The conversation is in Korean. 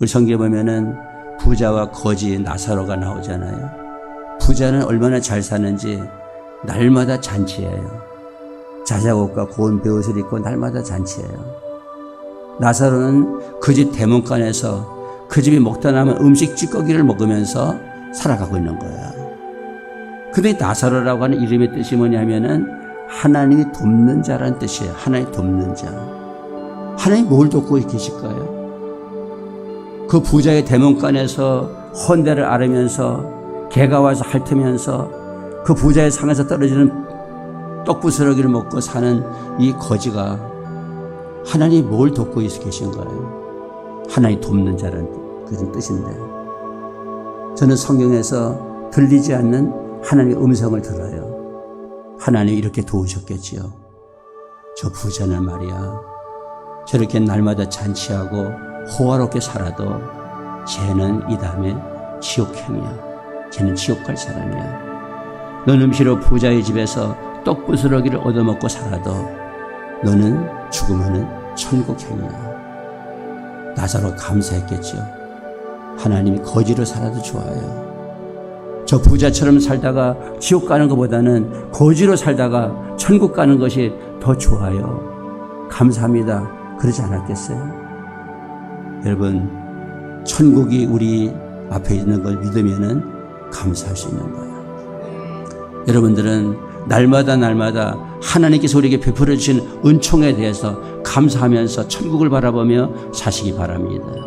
우리 성경에 보면은 부자와 거지 나사로가 나오잖아요. 부자는 얼마나 잘 사는지 날마다 잔치예요. 자작옷과 고운 베옷을 입고 날마다 잔치예요. 나사로는 그 집 대문간에서 그 집이 먹다 남은 음식 찌꺼기를 먹으면서 살아가고 있는 거야. 근데 나사로라고 하는 이름의 뜻이 뭐냐면은 하나님이 돕는 자라는 뜻이에요. 하나님 돕는 자. 하나님 뭘 돕고 계실까요? 그 부자의 대문간에서 헌대를 앓으면서 개가 와서 핥으면서 그 부자의 상에서 떨어지는 떡부스러기를 먹고 사는 이 거지가 하나님이 뭘 돕고 계신가요? 하나님 돕는 자라는 그런 뜻인데 저는 성경에서 들리지 않는 하나님의 음성을 들어요. 하나님 이렇게 도우셨겠지요. 저 부자는 말이야. 저렇게 날마다 잔치하고 호화롭게 살아도 쟤는 이 다음에 지옥행이야. 쟤는 지옥 갈 사람이야. 너는 비록 부자의 집에서 떡부스러기를 얻어먹고 살아도 너는 죽으면은 천국행이야. 나사로 감사했겠죠. 하나님이 거지로 살아도 좋아요. 저 부자처럼 살다가 지옥 가는 것보다는 거지로 살다가 천국 가는 것이 더 좋아요. 감사합니다. 그러지 않았겠어요? 여러분, 천국이 우리 앞에 있는 걸 믿으면은 감사할 수 있는 거예요. 여러분들은 날마다 날마다 하나님께서 우리에게 베풀어 주신 은총에 대해서 감사하면서 천국을 바라보며 사시기 바랍니다.